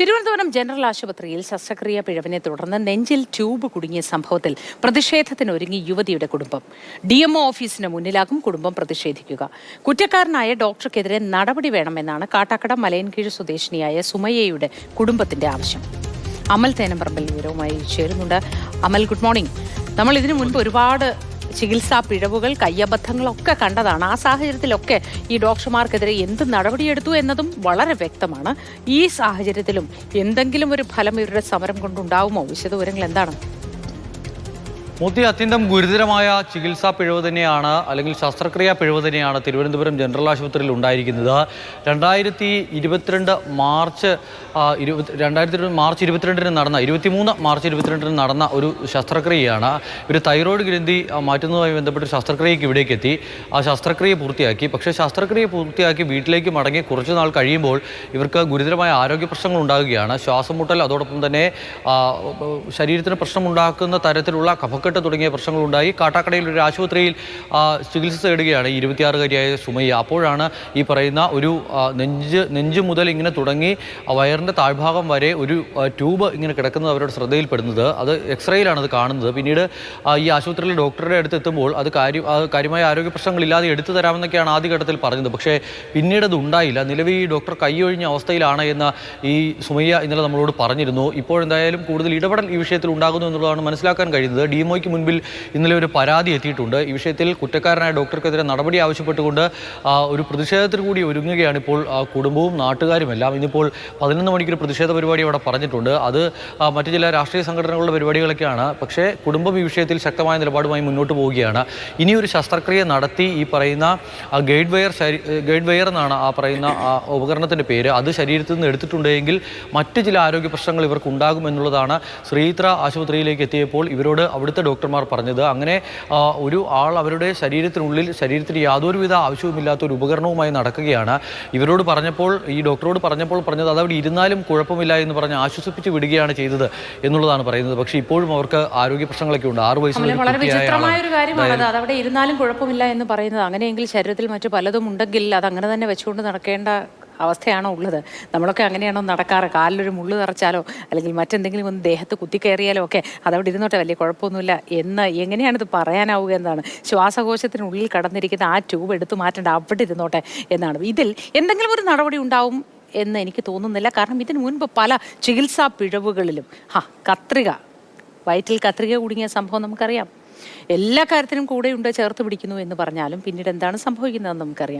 Thiruvananthapuram general ആശുപത്രിയിൽ ശസ്ത്രക്രിയ പിഴവിനെ തുടർന്ന് നെഞ്ചിൽ ട്യൂബ് കുടുങ്ങിയ സംഭവത്തിൽ പ്രതിഷേധത്തിനൊരുങ്ങി യുവതിയുടെ കുടുംബം. ഡി എം ഓഫീസിന് മുന്നിലാകും കുടുംബം പ്രതിഷേധിക്കുക. കുറ്റക്കാരനായ ഡോക്ടർക്കെതിരെ നടപടി വേണമെന്നാണ് കാട്ടാക്കട മലയൻകീഴ് സ്വദേശിനിയായ സുമയ്യയുടെ കുടുംബത്തിന്റെ ആവശ്യം. അമൽ തേനമ്പറമ്പിൽ വിവരവുമായി ചേരുന്നുണ്ട്. Amal good morning. നമ്മൾ ഇതിനു മുൻപ് ഒരുപാട് ചികിത്സാ പിഴവുകൾ കയ്യബദ്ധങ്ങളൊക്കെ കണ്ടതാണ്. ആ സാഹചര്യത്തിലൊക്കെ ഈ ഡോക്ടർമാർക്കെതിരെ എന്ത് നടപടിയെടുത്തു എന്നതും വളരെ വ്യക്തമാണ്. ഈ സാഹചര്യത്തിലും എന്തെങ്കിലും ഒരു ഫലം ഇവരുടെ സമരം കൊണ്ടുണ്ടാവുമോ? വിശദവിവരങ്ങൾ എന്താണ്? മൂത്തി അത്യന്തം ഗുരുതരമായ ചികിത്സാ പിഴവ് തന്നെയാണ് അല്ലെങ്കിൽ ശസ്ത്രക്രിയാ പിഴവ് തന്നെയാണ് തിരുവനന്തപുരം ജനറൽ ആശുപത്രിയിൽ ഉണ്ടായിരിക്കുന്നത്. രണ്ടായിരത്തി ഇരുപത്തിരണ്ട് മാർച്ച് ഇരുപത്തി രണ്ടായിരത്തി മാർച്ച് ഇരുപത്തിരണ്ടിന് നടന്ന ഇരുപത്തിമൂന്ന് മാർച്ച് ഇരുപത്തിരണ്ടിന് നടന്ന ഒരു ശസ്ത്രക്രിയയാണ്. ഒരു തൈറോയ്ഡ് ഗ്രന്ഥി മാറ്റുന്നതുമായി ബന്ധപ്പെട്ട് ശസ്ത്രക്രിയയ്ക്ക് ഇവിടേക്ക് എത്തി. ആ ശസ്ത്രക്രിയ പൂർത്തിയാക്കി. പക്ഷേ ശസ്ത്രക്രിയ പൂർത്തിയാക്കി വീട്ടിലേക്ക് മടങ്ങി കുറച്ച് നാൾ കഴിയുമ്പോൾ ഇവർക്ക് ഗുരുതരമായ ആരോഗ്യ പ്രശ്നങ്ങൾ ഉണ്ടാകുകയാണ്. ശ്വാസം മുട്ടൽ അതോടൊപ്പം തന്നെ ശരീരത്തിന് പ്രശ്നമുണ്ടാക്കുന്ന തരത്തിലുള്ള കഫക്കെട്ട് തുടങ്ങിയ പ്രശ്നങ്ങളുണ്ടായി. കാട്ടാക്കടയിൽ ഒരു ആശുപത്രിയിൽ ചികിത്സ തേടുകയാണ് ഇരുപത്തിയാറുകാരിയായ സുമയ്യ. അപ്പോഴാണ് ഈ പറയുന്ന ഒരു നെഞ്ച് നെഞ്ച് മുതൽ ഇങ്ങനെ തുടങ്ങി വയറിന്റെ താഴ്ഭാഗം വരെ ഒരു ട്യൂബ് ഇങ്ങനെ കിടക്കുന്നത് അവരുടെ ശ്രദ്ധയിൽപ്പെടുന്നത്. അത് എക്സ്റേയിലാണ് അത് കാണുന്നത്. പിന്നീട് ഈ ആശുപത്രിയിലെ ഡോക്ടറുടെ അടുത്ത് എത്തുമ്പോൾ അത് കാര്യം കാര്യമായ ആരോഗ്യ പ്രശ്നങ്ങളില്ലാതെ എടുത്തു തരാമെന്നൊക്കെയാണ് ആദ്യഘട്ടത്തിൽ പറഞ്ഞത്. പക്ഷേ പിന്നീട് അത് ഉണ്ടായില്ല. നിലവിൽ ഈ ഡോക്ടർ കൈയൊഴിഞ്ഞ അവസ്ഥയിലാണ് എന്ന ഈ സുമയ്യ ഇന്നലെ നമ്മളോട് പറഞ്ഞിരുന്നു. ഇപ്പോഴെന്തായാലും കൂടുതൽ ഇടപെടൽ ഈ വിഷയത്തിൽ ഉണ്ടാകുന്നു എന്നുള്ളതാണ് മനസ്സിലാക്കാൻ കഴിയുന്നത്. ഡിഎംഒയ്ക്ക് മുൻപിൽ ഇന്നലെ ഒരു പരാതി എത്തിയിട്ടുണ്ട്. ഈ വിഷയത്തിൽ കുറ്റക്കാരനായ ഡോക്ടർക്കെതിരെ നടപടി ആവശ്യപ്പെട്ടുകൊണ്ട് ഒരു പ്രതിഷേധത്തിന് കൂടി ഒരുങ്ങുകയാണ് ഇപ്പോൾ കുടുംബവും കുടുംബവും നാട്ടുകാരുമെല്ലാം ഇന്നിപ്പോൾ പതിനൊന്ന് മണിക്കൊരു പ്രതിഷേധ പരിപാടി അവിടെ പറഞ്ഞിട്ടുണ്ട്. അത് മറ്റു ചില രാഷ്ട്രീയ സംഘടനകളുടെ പരിപാടികളൊക്കെയാണ്. പക്ഷേ കുടുംബം ഈ വിഷയത്തിൽ ശക്തമായ നിലപാടുമായി മുന്നോട്ട് പോവുകയാണ്. ഇനിയൊരു ശസ്ത്രക്രിയ നടത്തി ഈ പറയുന്ന ഗൈഡ് വയർ ഗൈഡ് വയർ എന്നാണ് ആ പറയുന്ന ആ ഉപകരണത്തിന്റെ പേര്. അത് ശരീരത്തിൽ നിന്ന് എടുത്തിട്ടുണ്ടെങ്കിൽ മറ്റ് ചില ആരോഗ്യ പ്രശ്നങ്ങൾ ഇവർക്ക് ഉണ്ടാകുമെന്നുള്ളതാണ് ശ്രീത്ര ആശുപത്രിയിലേക്ക് എത്തിയപ്പോൾ ഇവരോട് അവിടുത്തെ ഡോക്ടർമാർ പറഞ്ഞത് അങ്ങനെ ഒരു ആൾ അവരുടെ ശരീരത്തിനുള്ളിൽ ശരീരത്തിന് യാതൊരുവിധ ആവശ്യവുമില്ലാത്ത ഒരു ഉപകരണവുമായി നടക്കുകയാണ്. ഇവരോട് പറഞ്ഞപ്പോൾ ഈ ഡോക്ടറോട് പറഞ്ഞപ്പോൾ പറഞ്ഞത് അതവിടെ ഇരുന്നാലും കുഴപ്പമില്ല എന്ന് പറഞ്ഞ് ആശ്വസിപ്പിച്ച് വിടുകയാണ് ചെയ്തത് എന്നുള്ളതാണ് പറയുന്നത്. പക്ഷേ ഇപ്പോഴും അവർക്ക് ആരോഗ്യ പ്രശ്നങ്ങളൊക്കെ ഉണ്ട് ആറ് വയസ്സുള്ള വളരെ വിചിത്രമായ ഒരു കാര്യമാണ് അത്. അതവിടെ ഇരുന്നാലും കുഴപ്പമില്ല എന്ന് പറയുന്നത്. അങ്ങനെയെങ്കിൽ ശരീരത്തിൽ മറ്റു പലതും ഉണ്ടെങ്കിൽ അത് അങ്ങനെ തന്നെ വെച്ചുകൊണ്ട് നടക്കേണ്ട അവസ്ഥയാണോ ഉള്ളത്? നമ്മളൊക്കെ അങ്ങനെയാണോ നടക്കാറ്? കാലിലൊരു മുള്ളു നിറച്ചാലോ? അല്ലെങ്കിൽ മറ്റെന്തെങ്കിലും ഒന്ന് ദേഹത്ത് കുത്തിക്കയറിയാലോ ഒക്കെ? അതവിടെ ഇരുന്നോട്ടെ വലിയ കുഴപ്പമൊന്നുമില്ല. എന്ന് എങ്ങനെയാണിത് പറയാനാവുക എന്നാണ്. ശ്വാസകോശത്തിനുള്ളിൽ കടന്നിരിക്കുന്ന ആ ട്യൂബ് എടുത്തു മാറ്റേണ്ട അവിടെ ഇരുന്നോട്ടെ എന്നാണ്. ഇതിൽ എന്തെങ്കിലും ഒരു നടപടി ഉണ്ടാവും എന്ന് എനിക്ക് തോന്നുന്നില്ല. കാരണം ഇതിന് മുൻപ് പല ചികിത്സാ പിഴവുകളിലും ഹാ കത്രിക വയറ്റിൽ കത്രിക കുടുങ്ങിയ സംഭവം നമുക്കറിയാം. എല്ലാ കാര്യത്തിനും കൂടെയുണ്ട് ചേർത്ത് പിടിക്കുന്നു എന്ന് പറഞ്ഞാലും പിന്നീട് എന്താണ് സംഭവിക്കുന്നതെന്ന് നമുക്കറിയാം.